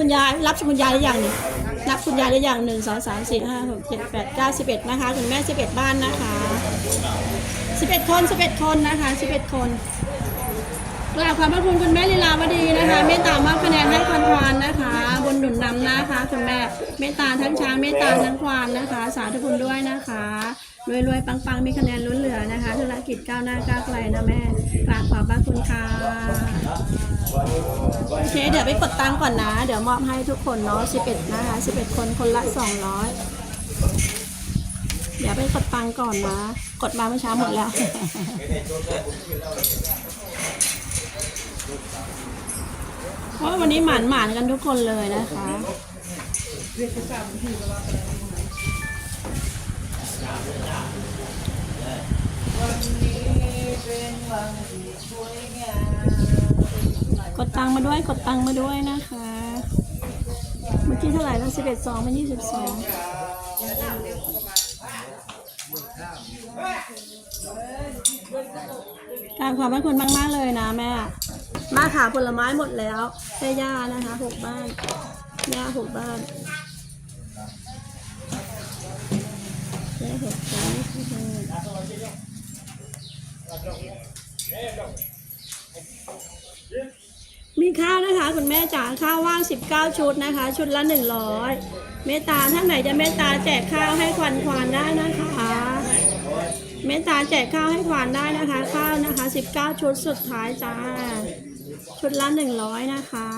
คุณยายรับคุณยายได้อย่างหนึ่งรับคุณยายได้อย่างหนึ่งสองสามสี่ห้าหกเจ็ดแปดเก้าสิบเอ็ดนะคะคุณแม่สิบเอ็ดบ้านนะคะสิบเอ็ดคนสิบเอ็ดคนนะคะสิบเอ็ดคนกราบขอบพระคุณคุณแม่ลีลาวดีนะคะเมตตามอบคะแนนให้ควันควานนะคะบนหนุนนำนะคะคุณแม่เมตตาทั้งช้างเมตตาทั้งควานนะคะ สาธุคุณด้วยนะคะรวยรวยๆปังมีคะแนนล้นเหลือนะคะธุรกิจก้าวหน้าก้าวไกลนะแม่กราบขอบพระคุณค่ะ เค เดี๋ยวไปกดตังค์ก่อนนะ เดี๋ยวมอบให้ทุกคนเนาะ11 นะคะ11 คนคนละ 200 เดี๋ยวไปกดตังค์ก่อนนะ กดมาเมื่อเช้าหมดแล้ว เพราะวันนี้หมานหมานกันทุกคนเลยนะคะ กดตังค์มาด้วยกดตังค์มาด้วยนะคะ เมื่อกี้เท่าไหร่แล้วสิบเอ็ดสองเป็นยี่สิบสองการขอบพระคุณมาก ๆ เลยนะแม่ มาขาผลไม้หมดแล้วแค่ย่านะคะหกบ้านย่าหกบ้านแค่หกบ้านมี ข้าวนะคะ คุณแม่จ๋าข้าวว่าง 19 ชุดนะคะ ชุดละ 100 เมตตาท่านไหนจะเมตตาแจกข้าวให้ควันควานได้นะคะ เมตตาแจกข้าวให้ควานได้นะคะ ข้าวนะคะ 19 ชุดสุดท้ายจ้า ชุดละ 100 นะคะ